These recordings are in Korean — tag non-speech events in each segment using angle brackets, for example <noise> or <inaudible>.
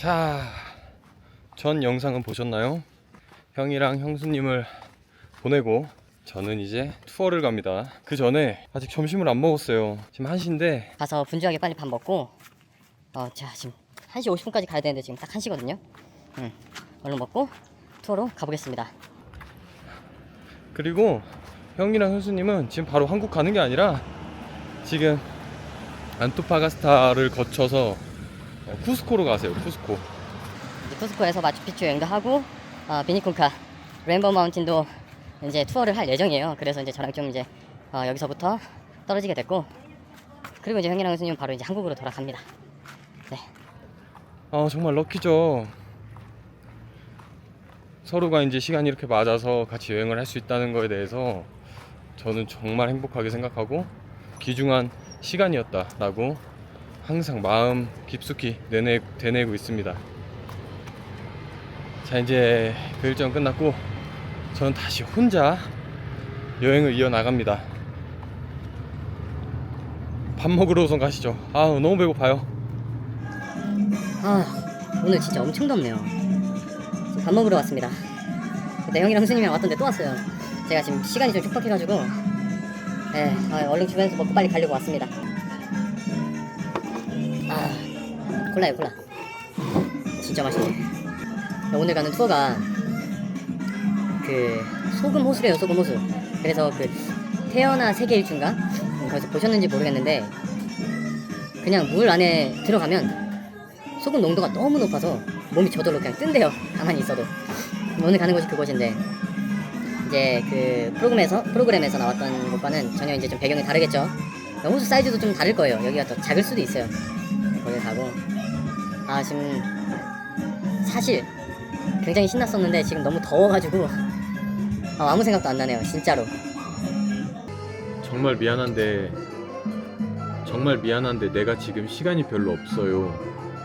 자, 전 영상은 보셨나요? 형이랑 형수님을 보내고 저는 이제 투어를 갑니다. 그 전에 아직 점심을 안 먹었어요. 지금 1시인데 가서 분주하게 빨리 밥 먹고 어, 자 지금 1시 50분까지 가야 되는데 지금 딱 1시거든요. 응. 얼른 먹고 투어로 가보겠습니다. 그리고 형이랑 형수님은 지금 바로 한국 가는 게 아니라 지금 안토파가스타를 거쳐서 쿠스코로 가세요. 쿠스코. 쿠스코에서 마추픽추 여행도 하고 어, 비니콘카 레인보우 마운틴도 이제 투어를 할 예정이에요. 그래서 이제 저랑 좀 이제 어, 여기서부터 떨어지게 됐고 그리고 이제 형이랑 형수님은 바로 이제 한국으로 돌아갑니다. 네. 아 정말 럭키죠. 서로가 이제 시간이 이렇게 맞아서 같이 여행을 할 수 있다는 거에 대해서 저는 정말 행복하게 생각하고 귀중한 시간이었다라고 항상 마음 깊숙이 내내, 되뇌고 있습니다. 자 이제 그 일정 끝났고 저는 다시 혼자 여행을 이어 나갑니다. 밥 먹으러 우선 가시죠. 아 너무 배고파요. 아 오늘 진짜 엄청 덥네요. 밥 먹으러 왔습니다. 그때 형이랑 형수님이랑 왔던데 또 왔어요. 제가 지금 시간이 좀 촉박해가지고 네 아, 얼른 주변에서 먹고 빨리 가려고 왔습니다. 콜라요 콜라. 진짜 맛있네. 오늘 가는 투어가 그 소금 호수래요 소금 호수. 그래서 그 태어나 세계 일주인가 음, 거기서 보셨는지 모르겠는데 그냥 물 안에 들어가면 소금 농도가 너무 높아서 몸이 저절로 그냥 뜬대요. 가만히 있어도. 오늘 가는 곳이 그곳인데 이제 그 프로그램에서 프로그램에서 나왔던 곳과는 전혀 이제 좀 배경이 다르겠죠. 호수 사이즈도 좀 다를 거예요. 여기가 더 작을 수도 있어요. 거기 가고 아 지금 사실 굉장히 신났었는데 지금 너무 더워가지고 아, 아무 생각도 안 나네요. 진짜로. 정말 미안한데 정말 미안한데 내가 지금 시간이 별로 없어요.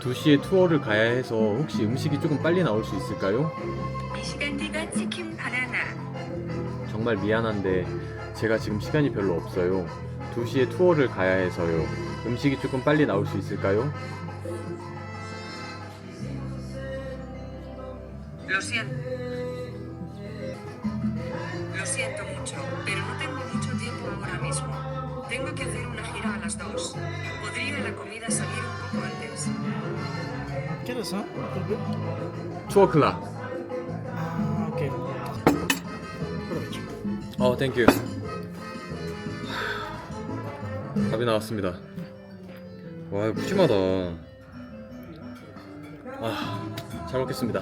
2시에 투어를 가야 해서 혹시 음식이 조금 빨리 나올 수 있을까요? 미시간디가 치킨 바나나 정말 미안한데 제가 지금 시간이 별로 없어요. 2시에 투어를 가야 해서요. 음식이 조금 빨리 나올 수 있을까요? Lo siento. Lo siento mucho, pero no tengo mucho tiempo ahora mismo. Tengo que hacer una gira a las dos. ¿Podría la comida salir un poco antes? 투어 클락. Ah, ok. Aprovecho. 어, 땡큐. 밥이 나왔습니다. 와, 푸짐하다. 아, 잘 먹겠습니다.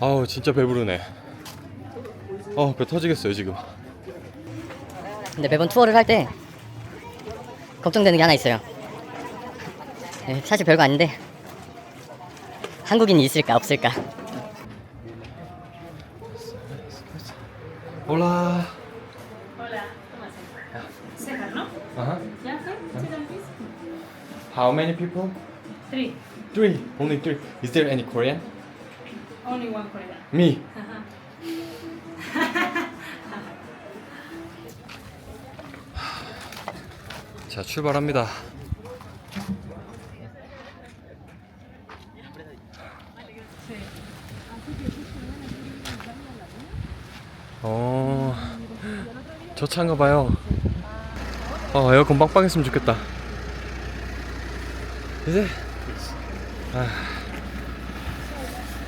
아우, 진짜 배부르네. 아, 배 터지겠어요, 지금. 근데 매번 투어를 할 때 걱정되는 게 하나 있어요. 네, 사실 별거 아닌데 한국인이 있을까 없을까. 올라. César, ¿no? 아하. ¿Ya sé? ¿Sí, don Luis? How many people? Three. Three. Only three. Is there any Korean? Only one Korean. Me. 자 출발합니다. 어, 저 차인가 봐요. 어, 에어컨 빵빵했으면 좋겠다. 이제, 아,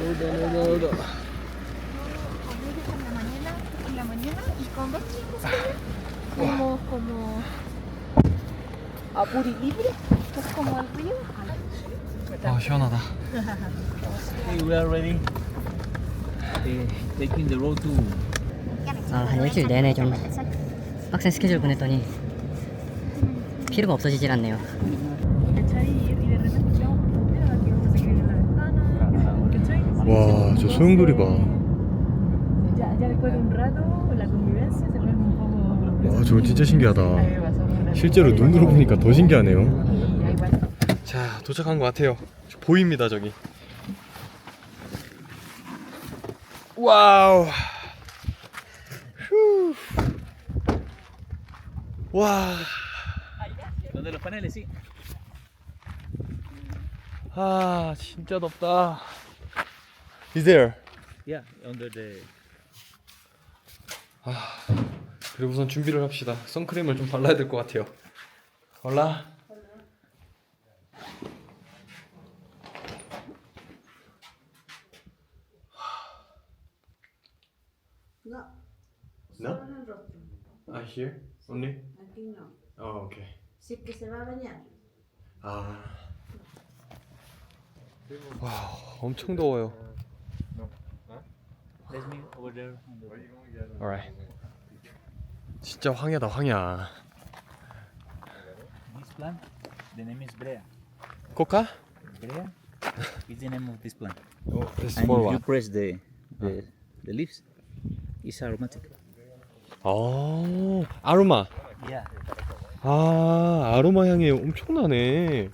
오다, 오다, como como a puri libre, como al río. 아, 시원하다. Hey, we are ready. Eh, taking the road to 아, 한 일주일 내내 좀 빡센 스케줄 보냈더니 피로가 없어지질 않네요. 와, 저 소용돌이 봐. 와, 저거 진짜 신기하다. 실제로 눈으로 보니까 더 신기하네요. 자, 도착한 것 같아요. 보입니다, 저기. 와우. 휴. 와. 아 진짜 덥다. Is there? Yeah, under the. 그리고 우선 준비를 합시다. 선크림을 좀 발라야 될 것 같아요. 올라. No, No? Ah, here only. Aquí no. Oh, okay. Es que se va a bañar. 아. 와, 엄청 더워요. Let's meet over there. the- Alright. 진짜 황야다 황야. This plant, the name is Brea. 코카? Brea is the name of this plant. Oh, this And for if you what? press the the, the leaves, it's aromatic. 아, 아로마. Yeah. 아, 아로마 향이 엄청나네.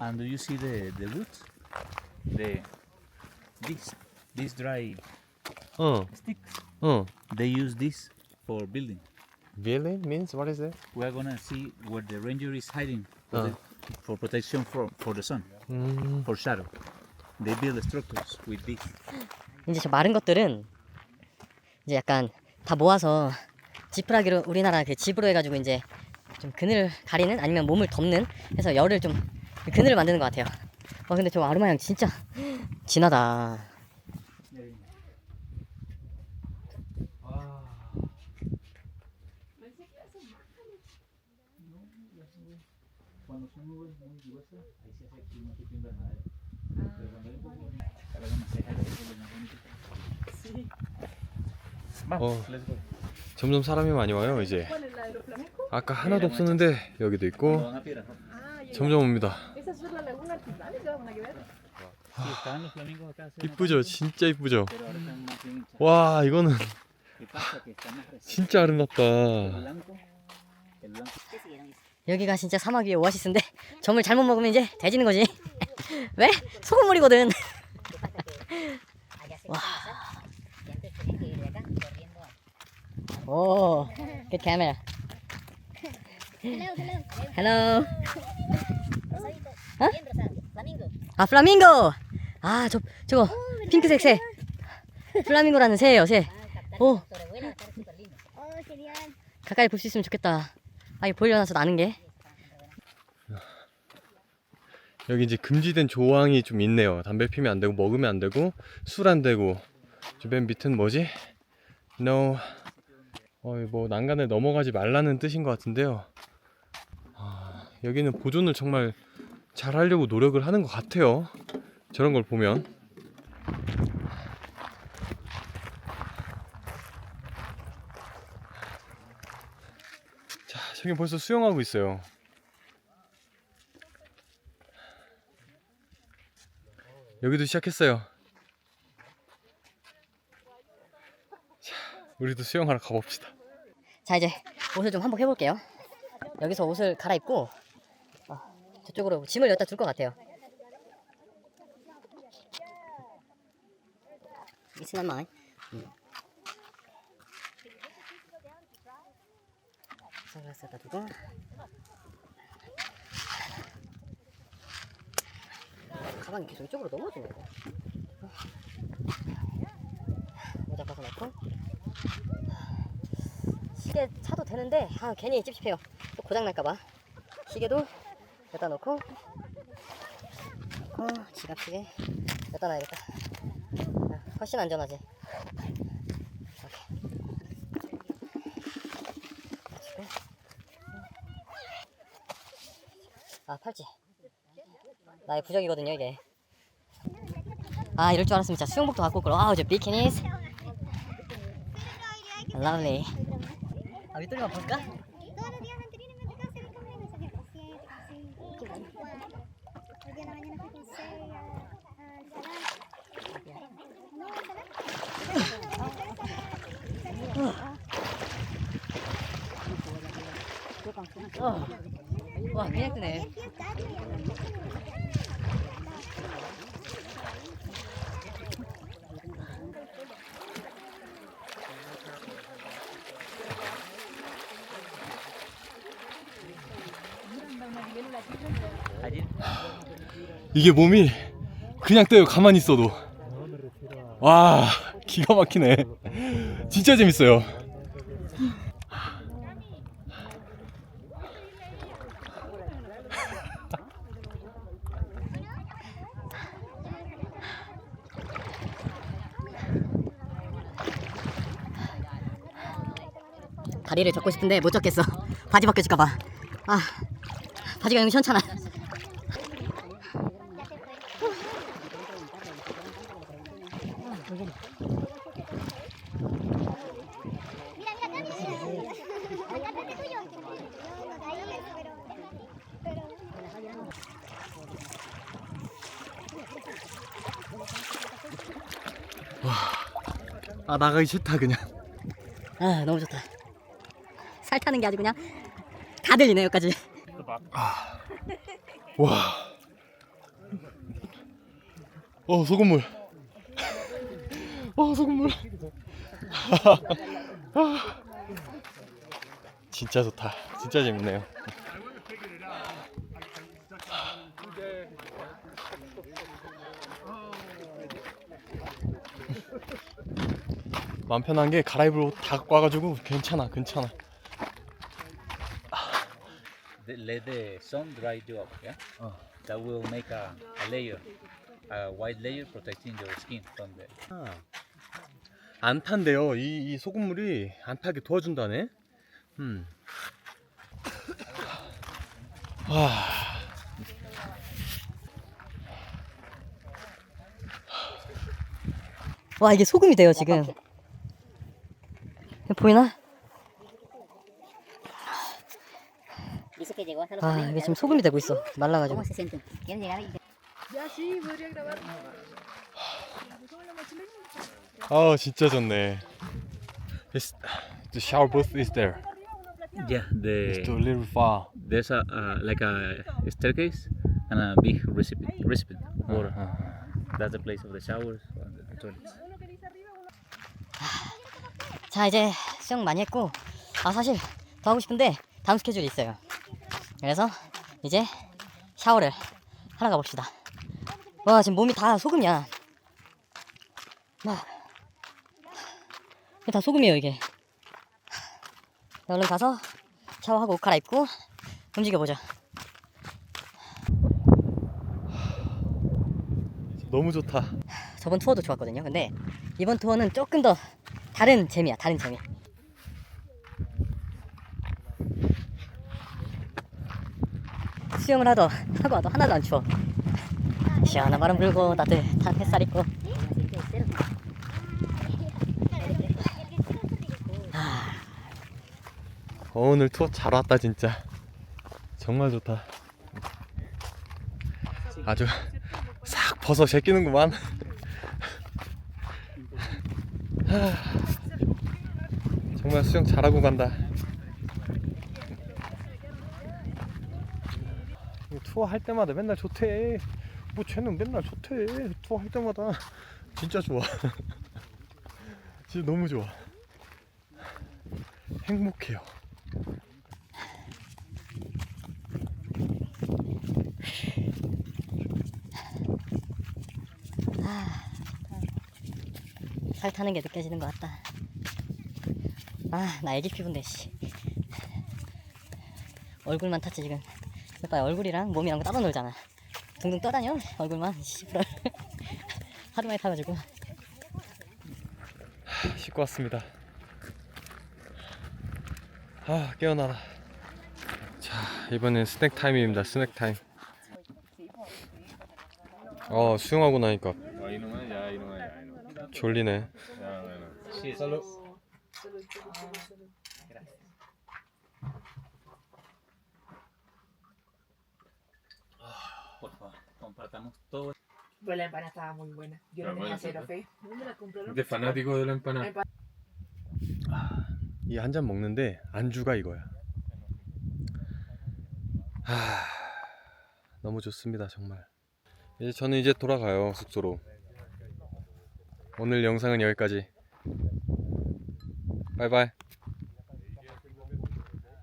And do you see the the roots? The this this dry 어, sticks. 어. They use this for building. Really means what is it? We are gonna see where the ranger is hiding Uh. for, the- for protection from for the sun, 음, for shadow. They build structures with this. 이제 저 마른 것들은 이제 약간 다 모아서 지푸라기로 우리나라 그 집으로 해가지고 이제 좀 그늘 가리는 아니면 몸을 덮는 해서 열을 좀 그늘을 만드는 것 같아요. 와 근데 저 아로마 향 진짜 진하다. 어. 점점 사람이 많이 와요 이제. 아까 하나도 없었는데 여기도 있고. Ah. 점점 옵니다. 이쁘죠, 진짜 이쁘죠. 와, 이거는. 진짜 아름답다. 여기가 진짜 사막 위의 오아시스인데 점을 잘못 먹으면 이제 돼지는 거지. 왜? 소금물이거든. 와. 오, good camera. Hello. 어? 아 플라밍고. 아 저 저거 핑크색 새. 플라밍고라는 새예요 새. 오. 가까이 볼 수 있으면 좋겠다. 아 이거 보이려나서 나는 게. 여기 이제 금지된 조항이 좀 있네요. 담배 피면 안 되고 먹으면 안 되고 술 안 되고 저맨 밑은 뭐지? No. 어, 뭐 난간을 넘어가지 말라는 뜻인 것 같은데요. 아, 여기는 보존을 정말 잘 하려고 노력을 하는 것 같아요. 저런 걸 보면. 자, 저기 벌써 수영하고 있어요. 여기도 시작했어요. 우리도 수영하러 가봅시다. 자 이제 옷을 좀 한복 해볼게요. 여기서 옷을 갈아입고 어, 저쪽으로 짐을 여기다 둘 것 같아요. It's not. 음. 선글라스에다 두고 가방이 계속 이쪽으로 넘어지네. 이거. 모자 벗어놓고 시계 차도 되는데 아 괜히 찝찝해요. 또 고장 날까봐. 시계도 여기다 놓고. 어 지갑 시계 여기다 놔야겠다. 아, 훨씬 안전하지. 아 팔찌. 나의 부적이거든요 이게. 아 이럴 줄 알았으면 진짜 수영복도 갖고 올걸 아우 저 비키니스 lovely 아 윗돌이만 볼까? 이게 몸이 그냥 떠요 가만히 있어도 와 기가 막히네 진짜 재밌어요 다리를 접고 싶은데 못 접겠어. 바지 벗겨질까봐. 아, 바지가 너무 시원찮아. 아 나가기 싫다 그냥 아, 너무 좋다. 살 타는 게 아주 그냥 다 들리네 여기까지. 와. 어 소금물. 어 소금물. <laughs> 진짜 좋다. 진짜 재밌네요. 마음 편한 게 갈아입을 옷 다 갖고 와가지고 괜찮아, 괜찮아. Let the sun dry you up, yeah? That will make a, a layer, a white layer protecting your skin from the. 안 탄대요. 이, 이 소금물이 안 타게 도와준다네. 음. 와. 와 이게 소금이 돼요 지금. 보이나? 아 이게 지금 소금이 되고 있어 말라가지고. 아 진짜 좋네. It's, the shower booth is there. Yeah, the It's a little far. there's a uh, like a staircase and a big recipient, recipient water. That's the place of the showers and the toilets. 자 이제 수영 많이 했고 아 사실 더 하고 싶은데 다음 스케줄이 있어요. 그래서 이제 샤워를 하러 가봅시다. 와 지금 몸이 다 소금이야. 와. 다 소금이에요 이게. 얼른 가서 샤워하고 옷 갈아입고 움직여보자. 너무 좋다. 저번 투어도 좋았거든요. 근데 이번 투어는 조금 더 다른 재미야, 다른 재미. 수영을 하더 하고 와도 하나도 안 추워. 시원한 바람 불고 따뜻한 햇살 있고. 어, 오늘 투어 잘 왔다 진짜. 정말 좋다. 아주 싹 벗어 제끼는구만. 하, 정말 수영 잘하고 간다. 투어 할 때마다 맨날 좋대. 뭐 쟤는 맨날 좋대. 투어 할 때마다 진짜 좋아. <laughs> 진짜 너무 좋아. 행복해요. 살 타는 게 느껴지는 것 같다. 아, 나 애기 피부인데, 씨. 얼굴만 탔지, 지금. 오빠 얼굴이랑 몸이랑 따로 놀잖아. 둥둥 떠다녀, 얼굴만. 씨부럴. <laughs> 하루 만에 타가지고. 씻고 왔습니다. 아 깨어나라. 자 이번엔 스낵 타임입니다. 스낵 타임. 어 수영하고 나니까 졸리네. Por favor, compartamos todo. Pues la empanada estaba muy buena. Yo no tenía cero fe. ¿Dónde la compraron? De fanático de la empanada. 이 한 잔 먹는데 안주가 이거야. 아 너무 좋습니다 정말. 이제 저는 이제 돌아가요 숙소로. 오늘 영상은 여기까지. 바이바이.